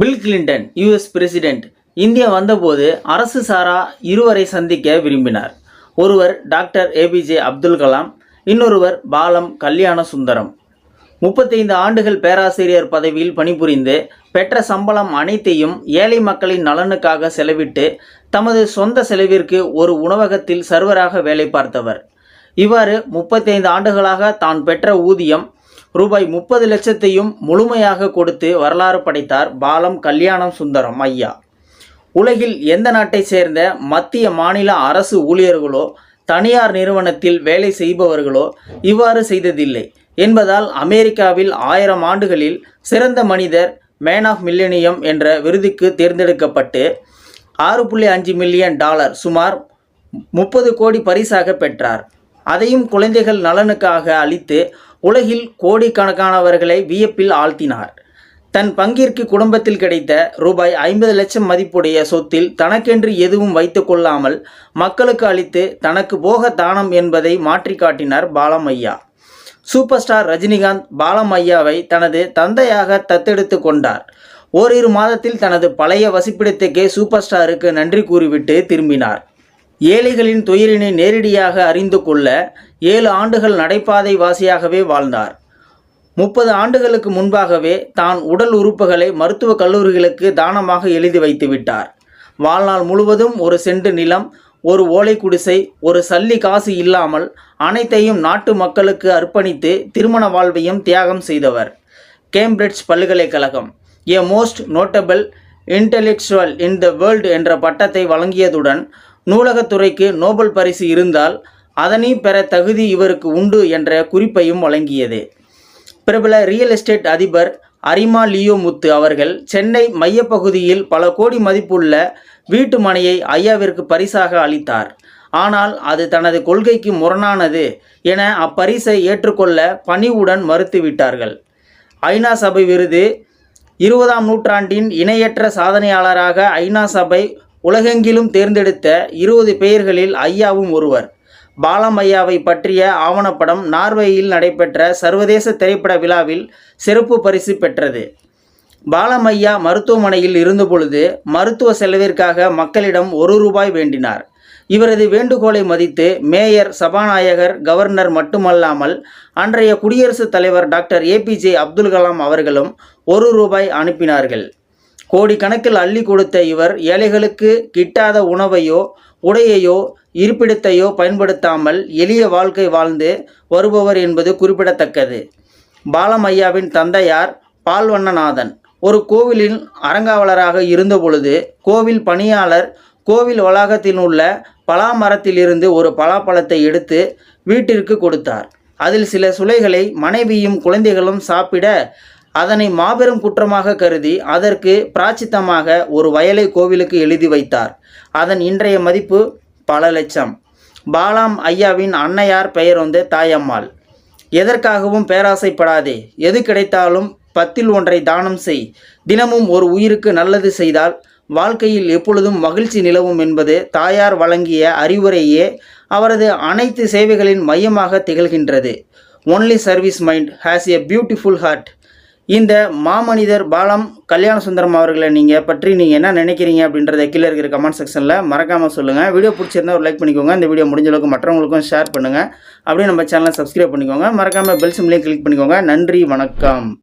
Bill Clinton US president India வந்தபோது அரசு சாரா இருவரை சந்திக்க விரும்பினார். ஒருவர் டாக்டர் ஏபிஜே அப்துல் கலாம் இன்னொருவர் பாலம் கல்யாண சுந்தரம் முப்பத்தைந்து ஆண்டுகள் பேராசிரியர் பதவியில் பணிபுரிந்து பெற்ற சம்பளம் அனைத்தையும் ஏழை மக்களின் நலனுக்காக செலவிட்டு தமது சொந்த செலவிற்கு ஒரு உணவகத்தில் சர்வராக வேலை பார்த்தவர். இவ்வாறு முப்பத்தைந்து ஆண்டுகளாக தான் பெற்ற ஊதியம் ரூபாய் முப்பது லட்சத்தையும் முழுமையாக கொடுத்து வரலாறு படைத்தார் பாலம் கல்யாணம் சுந்தரம் ஐயா. உலகில் எந்த நாட்டை சேர்ந்த மத்திய மாநில அரசு ஊழியர்களோ தனியார் நிறுவனத்தில் வேலை செய்பவர்களோ இவ்வாறு செய்ததில்லை. என்பதால் அமெரிக்காவில் ஆயிரம் ஆண்டுகளில் சிறந்த மனிதர் மேன் ஆஃப் மில்லேனியம் என்ற விருதுக்கு தேர்ந்தெடுக்கப்பட்டு ஆறு புள்ளி அஞ்சு மில்லியன் டாலர் சுமார் முப்பது கோடி பரிசாக பெற்றார். அதையும் குழந்தைகள் நலனுக்காக அளித்து உலகில் கோடிக்கணக்கானவர்களை வியப்பில் ஆழ்த்தினார். தன் பங்கிற்கு குடும்பத்தில் கிடைத்த ரூபாய் ஐம்பது லட்சம் மதிப்புடைய சொத்தில் தனக்கென்று எதுவும் வைத்து கொள்ளாமல் மக்களுக்கு அளித்து தனக்கு போக தானம் என்பதை மாற்றி காட்டினார் பாலம் ஐயா சூப்பர் ஸ்டார் ரஜினிகாந்த் பாலம் ஐயாவை தனது தந்தையாக தத்தெடுத்து கொண்டார். ஓரிரு மாதத்தில் தனது பழைய வசிப்பிடத்துக்கே சூப்பர் ஸ்டாருக்கு நன்றி கூறிவிட்டு திரும்பினார். ஏழைகளின் துயரினை நேரடியாக அறிந்து கொள்ள ஏழு ஆண்டுகள் நடைபாதை வாசியாகவே வாழ்ந்தார். முப்பது ஆண்டுகளுக்கு முன்பாகவே தான் உடல் உறுப்புகளை மருத்துவக் கல்லூரிகளுக்கு தானமாக எழுதி வைத்து விட்டார். வாழ்நாள் முழுவதும் ஒரு செண்டு நிலம் ஒரு ஓலை குடிசை ஒரு சல்லி காசு இல்லாமல் அனைத்தையும் நாட்டு மக்களுக்கு அர்ப்பணித்து திருமண வாழ்வையும் தியாகம் செய்தவர். கேம்பிரிட்ஜ் பல்கலைக்கழகம் a most notable intellectual in the world என்ற பட்டத்தை வழங்கியதுடன் நூலகத்துறைக்கு நோபல் பரிசு இருந்தால் அதனை பெற தகுதி இவருக்கு உண்டு என்ற குறிப்பையும் வழங்கியது. பிரபல ரியல் எஸ்டேட் அதிபர் அரிமா லியோ முத்து அவர்கள் சென்னை மையப்பகுதியில் பல கோடி மதிப்புள்ள வீட்டு மனையை ஐயாவிற்கு பரிசாக அளித்தார். ஆனால் அது தனது கொள்கைக்கு முரணானது என அப்பரிசை ஏற்றுக்கொள்ள பணிவுடன் மறுத்துவிட்டார்கள் ஐநா சபை விருது இருபதாம் நூற்றாண்டின் இணையற்ற சாதனையாளராக ஐநா சபை உலகெங்கிலும் தேர்ந்தெடுத்த இருபது பெயர்களில் ஐயாவும் ஒருவர். பாலம் ஐயாவை பற்றிய ஆவணப்படம் நார்வேயில் நடைபெற்ற சர்வதேச திரைப்பட விழாவில் சிறப்பு பரிசு பெற்றது. பாலமையா மருத்துவமனையில் இருந்தபொழுது மருத்துவ செலவிற்காக மக்களிடம் ஒரு ரூபாய் வேண்டினார். இவரது வேண்டுகோளை மதித்து மேயர் சபாநாயகர் கவர்னர் மட்டுமல்லாமல் அன்றைய குடியரசுத் தலைவர் டாக்டர் ஏபிஜே அப்துல் கலாம் அவர்களும் ஒரு ரூபாய் அனுப்பினார்கள். கோடிக்கணக்கில் அள்ளி கொடுத்த இவர் ஏழைகளுக்கு கிட்டாத உணவையோ உடையையோ இருப்பிடத்தையோ பயன்படுத்தாமல் எளிய வாழ்க்கை வாழ்ந்து வருபவர் என்பது குறிப்பிடத்தக்கது. பாலமையாவின் தந்தையார் பால்வண்ணநாதன். ஒரு கோவிலின் அறங்காவலராக இருந்தபொழுது கோவில் பணியாளர் கோவில் வளாகத்தில் உள்ள பலாமரத்திலிருந்து ஒரு பலாப்பழத்தை எடுத்து வீட்டிற்கு கொடுத்தார். அதில் சில சுளைகளை மனைவியும் குழந்தைகளும் சாப்பிட அதனை மாபெரும் குற்றமாக கருதி அதற்கு பிராச்சித்தமாக ஒரு வயலை கோவிலுக்கு எழுதி வைத்தார். அதன் இன்றைய மதிப்பு பல லட்சம். பாலாம் ஐயாவின் அன்னையார் பெயர் வந்து தாயம்மாள். எதற்காகவும் பேராசைப்படாதே. எது கிடைத்தாலும் பத்தில் ஒன்றை தானம் செய். தினமும் ஒரு உயிருக்கு நல்லது செய்தால் வாழ்க்கையில் எப்பொழுதும் மகிழ்ச்சி நிலவும் என்பது தாயார் வழங்கிய அறிவுரையே. அவரது அனைத்து சேவைகளின் மையமாக திகழ்கின்றது. Only service mind has a beautiful heart இந்த மாமனிதர் பாலம் கல்யாண சுந்தரம் அவர்களை நீங்கள் பற்றி நீங்கள் என்ன நினைக்கிறீங்க அப்படின்றத கீழே இருக்கிற கமெண்ட் செக்ஷனில் மறக்காமல் சொல்லுங்கள் வீடியோ பிடிச்சிருந்தா ஒரு லைக் பண்ணிக்கோங்க. இந்த வீடியோ முடிஞ்ச அளவுக்கு மற்றவங்களுக்கும் ஷேர் பண்ணுங்கள் அப்படியே நம்ம சேனலை சப்ஸ்கிரைப் பண்ணிக்கோங்க. மறக்காமல் பெல் சிம்லேயும் கிளிக் பண்ணிக்கோங்க. நன்றி வணக்கம்.